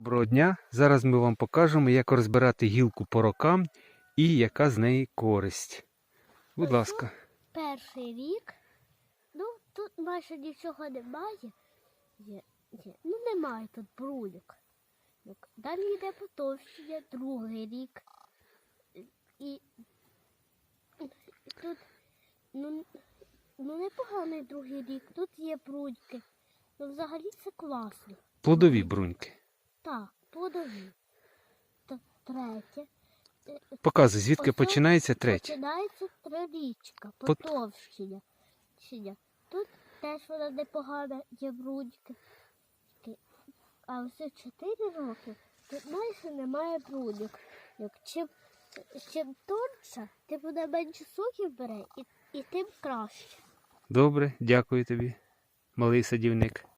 Доброго дня! Зараз ми вам покажемо, як розбирати гілку по рокам і яка з неї користь. Будь ласка. перший рік. Ну, тут майже нічого немає. Є, є. Ну, немає тут бруньок. Далі йде потовщення, другий рік. І, і тут ну, ну, непоганий другий рік. Тут є бруньки. Ну, взагалі це класно. Плодові бруньки. Третє. Показуй, звідки Ось починається третє. Починається трирічка, Пот- потовщення. Тут теж вона непогана, є брудьки. А ось 4 роки тут майже немає брудьок. Як чим, чим тонша, тим вона менше соків бере і, і тим краще. Добре, дякую тобі, малий садівник.